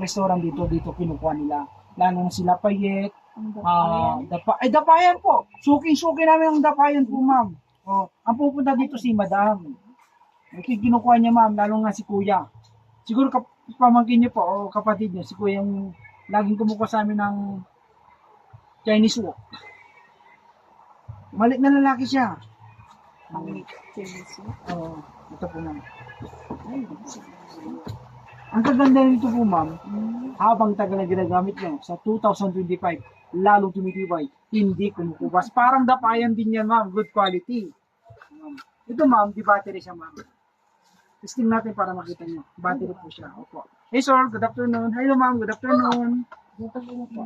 restaurant dito, dito kinukuha nila. Lalo na sila payet, ah, dapa, ay dapayan po. Suking-suki namin ang dapayan po, ma'am. Oh, ang pupunta dito si madam. Ito yung kinukuha niya, ma'am, lalo nga si kuya. Siguro kap pamangkin niyo po, o kapatid niyo, si kuya yung laging kumukuha sa amin ng Chinese wok. Malik na lalaki siya. Ang Chinese. Oo, ito po, ma'am. Ay, Ang kaganda nito po, ma'am, habang tagal na ginagamit nyo sa 2025, lalong tumitibay, hindi kumukubas. Parang dapayan din yan, ma'am. Good quality. Ito, ma'am, di battery siya, ma'am. Testing natin para makita nyo. Battery po siya. Opo. Hey, sir. Good afternoon. Hello, ma'am. Good afternoon. Po na po.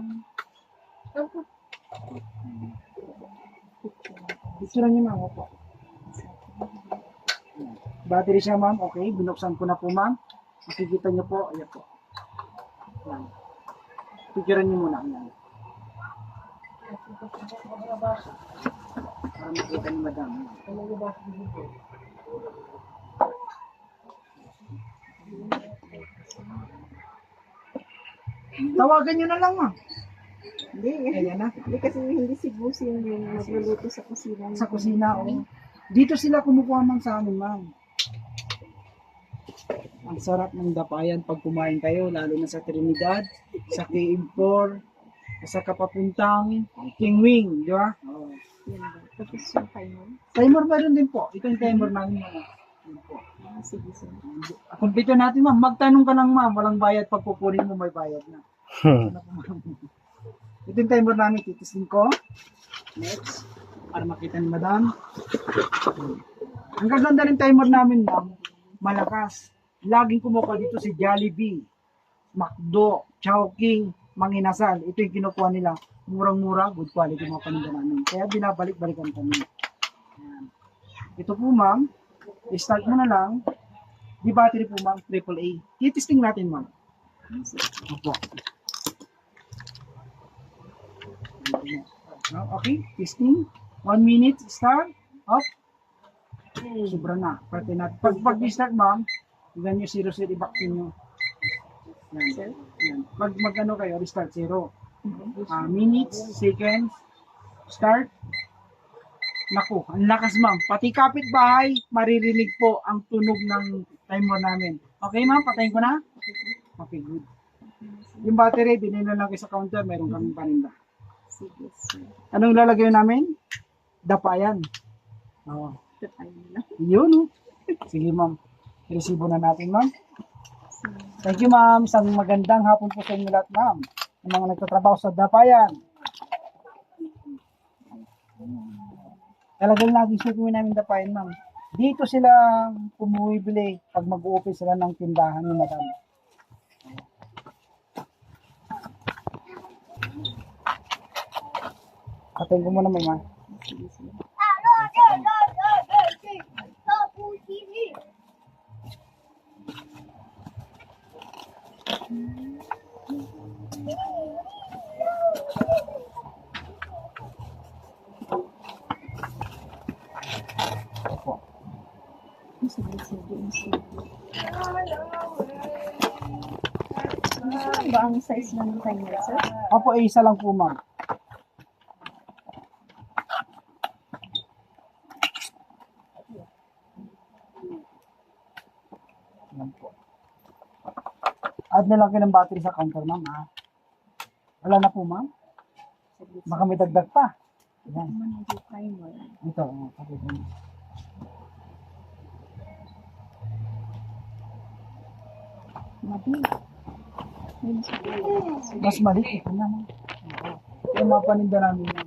Picture niyo, ma'am. Opo. Battery siya, ma'am. Okay. Binuksan ko na po, ma'am. Makikita niyo po. Ayan po. Yan. Picture niyo muna. Yan. Para makita ni madam. Tawagan niyo na lang, ma'am. Hindi, Ayan na. hindi kasi hindi si Busin yung magluluto sa kusina. Sa kusina, oh. Dito sila kumukuha man sa amin, ma'am. Ang sarap ng dapayan pag kumain kayo, lalo na sa Trinidad, sa KM4, sa kapapuntang King Wing, di ba? Oh. Yan ba? Tapos yung timer. Timer meron din po. Ito yung timer namin, po. Ah, sige, sige. Kumpito natin, ma'am. Magtanong ka lang, ma'am. Walang bayad. Pag pupunin mo, may bayad na. Ano po, ma'am? Ito yung timer namin. Titisting ko. Next. Para makita ni madam. Ang gaganda ng timer namin, ma'am. Malakas. Laging kumukuha dito si Jollibee, McDo, Chowking, Manginasal. Ito yung kinukuha nila. Murang-mura, good quality mga paninda namin. Kaya binabalik-balikan kami. Ayan. Ito po, ma'am. I-start mo na lang. Di battery po, ma'am. AAA. Titisting natin, ma'am. Opo. Okay, testing. One minute, start. Up. Sobra na. Pati na. Pag, pag start, ma'am, ganyan nyo zero, zero, i-back nyo. Yan. Yan. Pag mag-ano kayo, restart zero. Ah, minutes, seconds, start. Naku, ang lakas ma'am. Pati kapitbahay, maririnig po ang tunog ng timer namin. Okay ma'am, patayin ko na? Okay, good. Yung battery, binilo lang kayo sa counter, meron kaming paninda. Sige, sige. Anong lalagay namin? Dapayan. Oo. Timer na. Yun. oh. Sige ma'am. Resibo na natin ma'am. Thank you ma'am. Isang magandang hapon po sa inyo lahat ma'am. Yung mga nagtatrabaho sa Dapayan. Talagang lagi sukumin namin Dapayan ma'am. Dito sila pumibili pag mag-open sila ng tindahan ni madam. Patayin ko muna mama. Ano ba ang size ng timer, sir? Opo, eh, isa lang po ma'am. Yan po. Add na lang kayo ng battery sa counter ma'am ha. Wala na po ma'am. Baka may dagdag pa. Yan. Ito. oh, pakita niyo. Madi. Yun, sige. Mas maliit na. Oo. Yung mga paninda namin